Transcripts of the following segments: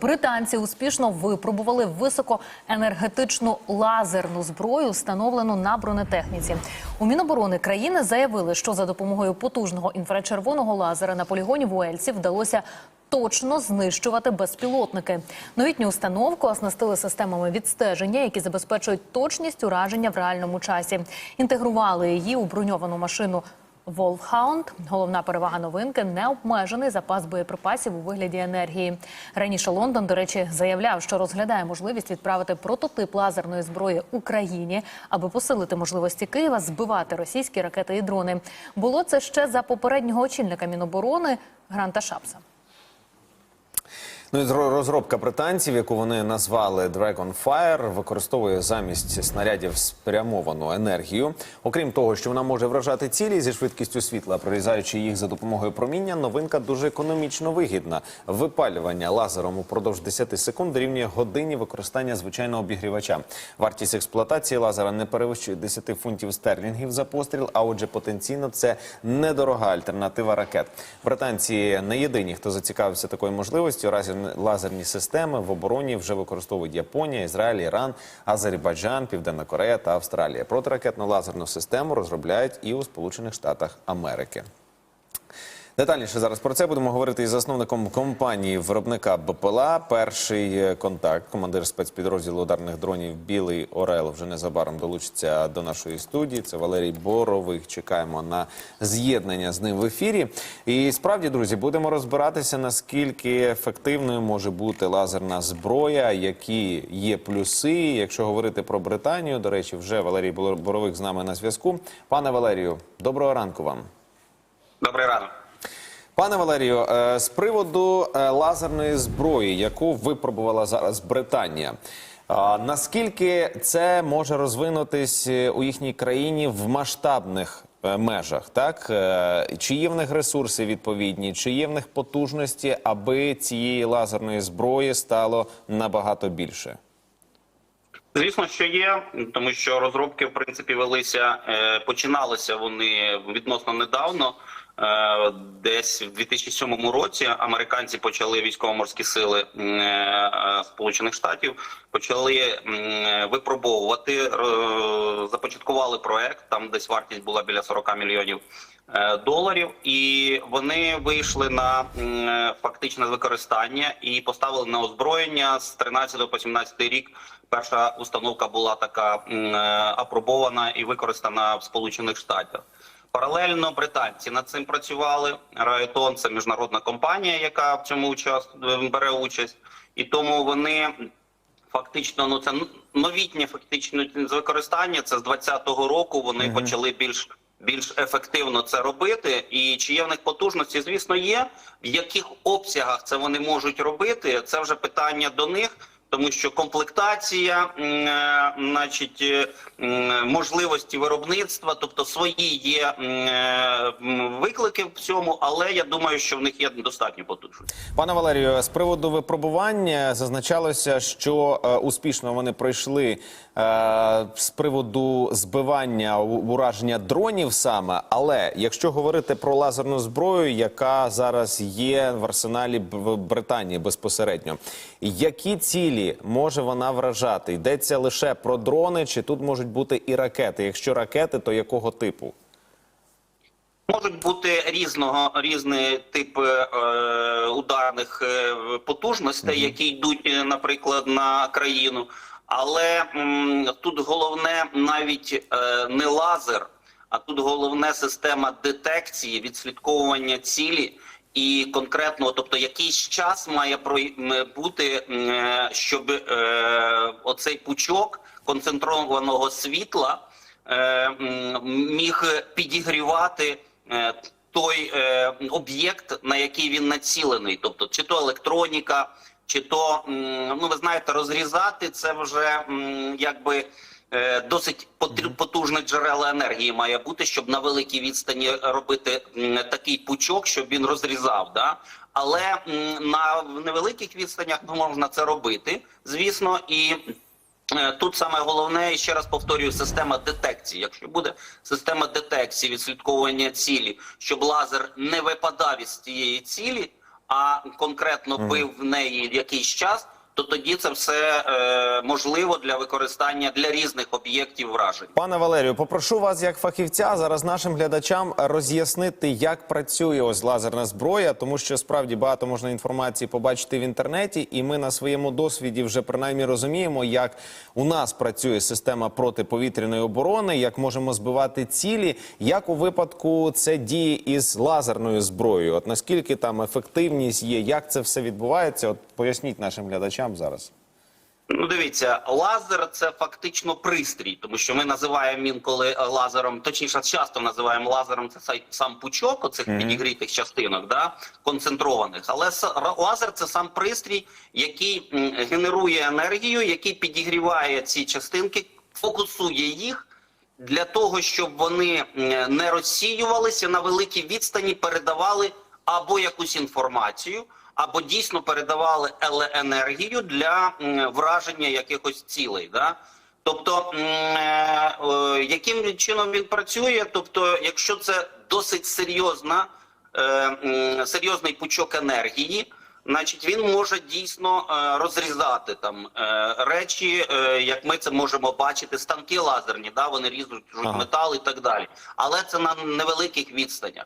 британці успішно випробували високоенергетичну лазерну зброю, встановлену на бронетехніці. У Міноборони країни заявили, що за допомогою потужного інфрачервоного лазера на полігоні в Уельсі вдалося точно знищувати безпілотники. Новітню установку оснастили системами відстеження, які забезпечують точність ураження в реальному часі. Інтегрували її у броньовану машину. Wolfhound – головна перевага новинки – необмежений запас боєприпасів у вигляді енергії. Раніше Лондон, до речі, заявляв, що розглядає можливість відправити прототип лазерної зброї Україні, аби посилити можливості Києва збивати російські ракети і дрони. Було це ще за попереднього очільника Міноборони Гранта Шапса. Ну і зро- розробка британців, яку вони назвали Dragon Fire, використовує замість снарядів спрямовану енергію. Окрім того, що вона може вражати цілі зі швидкістю світла, прорізаючи їх за допомогою проміння, новинка дуже економічно вигідна. Випалювання лазером упродовж 10 секунд дорівнює годині використання звичайного обігрівача. Вартість експлуатації лазера не перевищує 10 фунтів стерлінгів за постріл. А отже, потенційно це недорога альтернатива ракет. Британці не єдині, хто зацікавився такою можливістю. Разі лазерні системи в обороні вже використовують Японія, Ізраїль, Іран, Азербайджан, Південна Корея та Австралія. Протиракетну лазерну систему розробляють і у Сполучених Штатах Америки. Детальніше зараз про це будемо говорити із засновником компанії виробника БПЛА. Перший е, контакт, командир спецпідрозділу ударних дронів Білий Орел вже незабаром долучиться до нашої студії. Це Валерій Борових. Чекаємо на з'єднання з ним в ефірі. І справді, друзі, будемо розбиратися наскільки ефективною може бути лазерна зброя, які є плюси. Якщо говорити про Британію, до речі, вже Валерій Боровик з нами на зв'язку. Пане Валерію, доброго ранку вам. Добрий ранок. Пане Валерію, е, з приводу е, лазерної зброї, яку випробувала зараз Британія, наскільки це може розвинутись е, у їхній країні в масштабних е, межах? Так Е, чи є в них ресурси відповідні, чи є в них потужності, аби цієї лазерної зброї стало набагато більше? Звісно, що є, тому що розробки в принципі велися, е, починалися вони відносно недавно. Е, Десь в 2007 році американці почали військово-морські сили е, Сполучених Штатів почали випробовувати, ро- започаткували проект. Там десь вартість була біля 40 мільйонів е, доларів, і вони вийшли на е, фактичне використання і поставили на озброєння з 13 по 17 рік. Перша установка була така е, апробована і використана в Сполучених Штатах. Паралельно британці над цим працювали. Райтон це міжнародна компанія, яка в цьому участ... бере участь, і тому вони фактично ну це новітнє фактично використання. Це з 20-го року вони почали більш більш ефективно це робити. І чи є в них потужності? Звісно, є. В яких обсягах це вони можуть робити? Це вже питання до них. Тому що комплектація, е, значить, е, можливості виробництва, тобто свої є е, виклики в цьому, але я думаю, що в них є достатньо потужності. Пане Валерію, з приводу випробування зазначалося, що успішно вони пройшли з приводу збивання ураження дронів саме. Але якщо говорити про лазерну зброю, яка зараз є в арсеналі Британії безпосередньо, які цілі може вона вражати? Йдеться лише про дрони, чи тут можуть бути і ракети? Якщо ракети, то якого типу? Можуть бути різного різні типи е, ударних е, потужностей, які йдуть, е, наприклад, на країну. Але м, тут головне навіть е, не лазер, а тут головне система детекції, відслідковування цілі. І конкретно, тобто, якийсь час має бути, щоб е, оцей пучок концентрованого світла е, міг підігрівати е, той об'єкт, на який він націлений, тобто чи то електроніка, чи то ну ви знаєте, розрізати це вже якби. Е, Досить потужне джерело енергії має бути, щоб на великій відстані робити такий пучок, щоб він розрізав. Да? Але на невеликих відстанях можна це робити, звісно, і Е, Тут саме головне, і ще раз повторюю, система детекції. Якщо буде система детекції, відслідковування цілі, щоб лазер не випадав із цієї цілі, а конкретно бив в неї якийсь час, то тоді це все е, можливо для використання для різних об'єктів вражень. Пане Валерію, попрошу вас як фахівця зараз нашим глядачам роз'яснити, як працює ось лазерна зброя, тому що справді багато можна інформації побачити в інтернеті, і ми на своєму досвіді вже принаймні розуміємо, як у нас працює система протиповітряної оборони, як можемо збивати цілі, як у випадку це діє із лазерною зброєю. От наскільки там ефективність є, як це все відбувається? От поясніть нашим глядачам зараз. Ну, дивіться, лазер це фактично пристрій, тому що ми називаємо інколи е, лазером, точніше, часто називаємо лазером це сам пучок оцих підігрітих частинок, да, концентрованих. Але лазер це сам пристрій, який генерує енергію, який підігріває ці частинки, фокусує їх. Для того щоб вони не розсіювалися на великій відстані, передавали або якусь інформацію, або дійсно передавали еле- енергію для враження якихось цілей. Да? Тобто, е, е, яким чином він працює? Тобто, якщо це досить серйозна, е, серйозний пучок енергії, значить він може дійсно розрізати там речі, як ми це можемо бачити, станки лазерні, да, вони ріжуть Ага. метал і так далі. Але це на невеликих відстанях.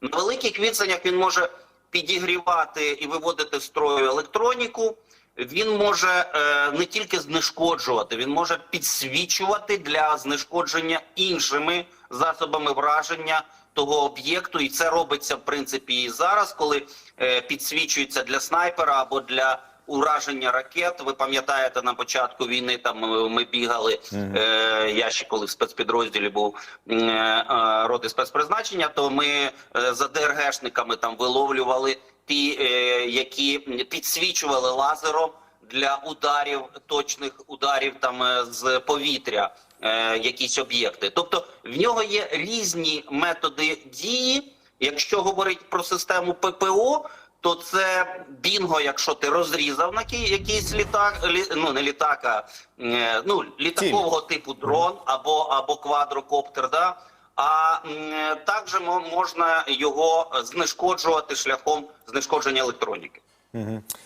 На великих відстанях він може підігрівати і виводити з строю електроніку. Він може е, не тільки знешкоджувати, він може підсвічувати для знешкодження іншими засобами враження того об'єкту, і це робиться в принципі і зараз, коли е, підсвічується для снайпера або для ураження ракет. Ви пам'ятаєте, на початку війни там е, ми бігали. Е, я ще коли в спецпідрозділі був е, е, роти спецпризначення, то ми е, за ДРГшниками там виловлювали ті, е, які підсвічували лазером для ударів, точних ударів там з повітря, е, якісь об'єкти. Тобто в нього є різні методи дії. Якщо говорить про систему ППО, то це бінго, якщо ти розрізав на ки- якийсь літак, лі- ну не літак, а е, ну літакового типу дрон або або квадрокоптер. Да? А е, також можна його знешкоджувати шляхом знешкодження електроніки.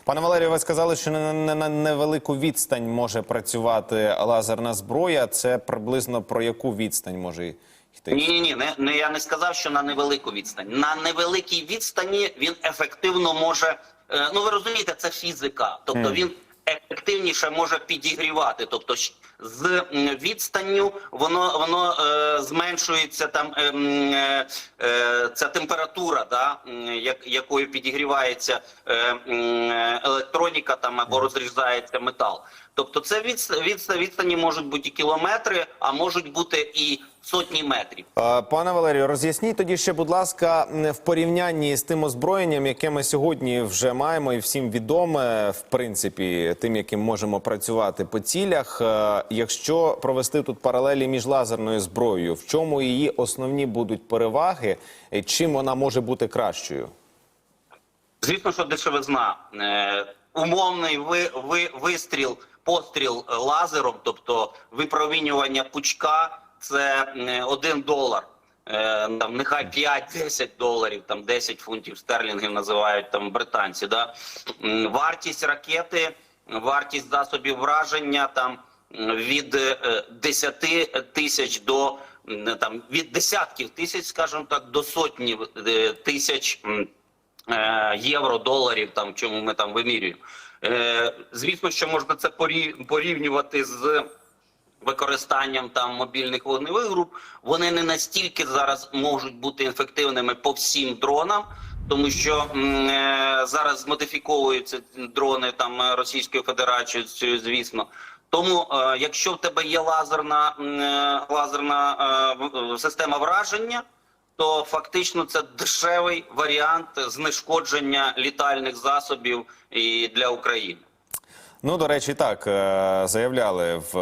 Пане Валерію, ви сказали, що на невелику відстань може працювати лазерна зброя. Це приблизно про яку відстань може йти? Ні, ні, ні, не, не я не сказав, що на невелику відстань. На невеликій відстані він ефективно може. е, ну ви розумієте, це фізика. Тобто mm. він ефективніше може підігрівати. Тобто з відстанню воно воно е, зменшується там е, е, е, ця температура, да, як, якою підігрівається е, е, електроніка там або розрізається метал. Тобто, це відс- відс- відстані можуть бути і кілометри, а можуть бути і сотні метрів. Е, Пане Валерію, роз'ясніть тоді ще, будь ласка, в порівнянні з тим озброєнням, яке ми сьогодні вже маємо і всім відоме, в принципі, тим, яким можемо працювати по цілях. Якщо провести тут паралелі між лазерною зброєю, в чому її основні будуть переваги, чим вона може бути кращою? Звісно, що дешевизна. Е, умовний ви, ви, вистріл, постріл е, лазером, тобто випромінювання пучка, це один долар. Е, там, нехай 5-10 доларів, там 10 фунтів стерлінгів називають там британці. Да? Вартість ракети, вартість засобів враження там від е, 10 тисяч до там від десятків тисяч, скажімо так, до сотні е, тисяч. е, євро, доларів, там чому ми там вимірюємо. Е, звісно, що можна це порі- порівнювати з використанням там мобільних вогневих груп. Вони не настільки зараз можуть бути ефективними по всім дронам. Тому що е, зараз модифіковуються дрони там е, Російською Федерацією, звісно. Тому, е, якщо в тебе є лазерна е, лазерна е, система враження, то фактично це дешевий варіант знешкодження літальних засобів і для України. Ну, до речі, так е, заявляли в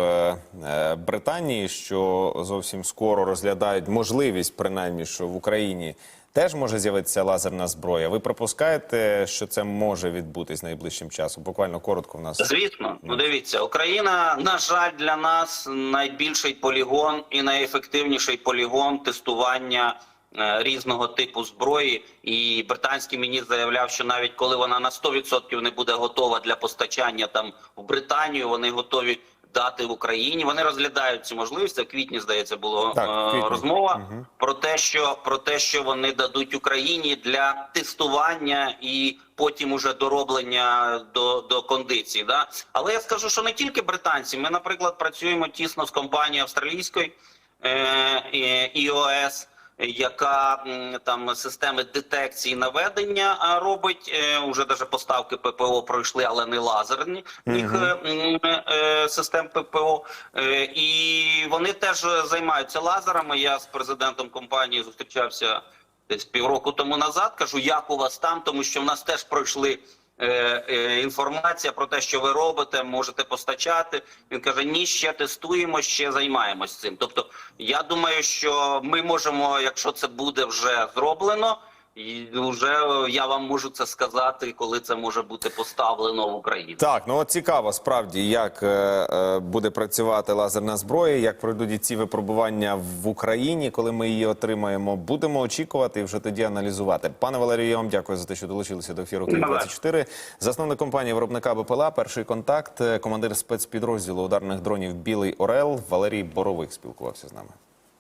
е, Британії, що зовсім скоро розглядають можливість, принаймні, що в Україні теж може з'явитися лазерна зброя. Ви припускаєте, що це може відбутись найближчим часом? Буквально коротко в нас. Звісно, ну дивіться, Україна, на жаль, для нас найбільший полігон і найефективніший полігон тестування різного типу зброї. І британський міністр заявляв, що навіть коли вона на 100% не буде готова для постачання там в Британію, вони готові дати в Україні. Вони розглядають ці можливості. В квітні здається було е, розмова Мгм. про те, що про те, що вони дадуть Україні для тестування і потім уже дороблення до, до кондиції. Да? Але я скажу, що не тільки британці. Ми, наприклад, працюємо тісно з компанією австралійською е, е, яка там системи детекції наведення робить. Е, уже даже поставки ППО пройшли, але не лазерні їх е, систем ППО. І вони теж займаються лазерами. Я з президентом компанії зустрічався десь півроку тому назад. Кажу, як у вас там, тому що в нас теж пройшли. Е, е, Інформація про те, що ви робите, можете постачати. Він каже: ні, ще тестуємо, ще займаємось цим. Тобто, я думаю, що ми можемо, якщо це буде вже зроблено, і вже я вам можу це сказати, коли це може бути поставлено в Україну. Так, ну от цікаво справді, як е, е, буде працювати лазерна зброя, як пройдуть ці випробування в Україні, коли ми її отримаємо. Будемо очікувати і вже тоді аналізувати. Пане Валерію, я вам дякую за те, що долучилися до ефіру Київ 24 Засновник компанії виробника БПЛА, перший контакт, е, командир спецпідрозділу ударних дронів Білий Орел Валерій Боровик спілкувався з нами.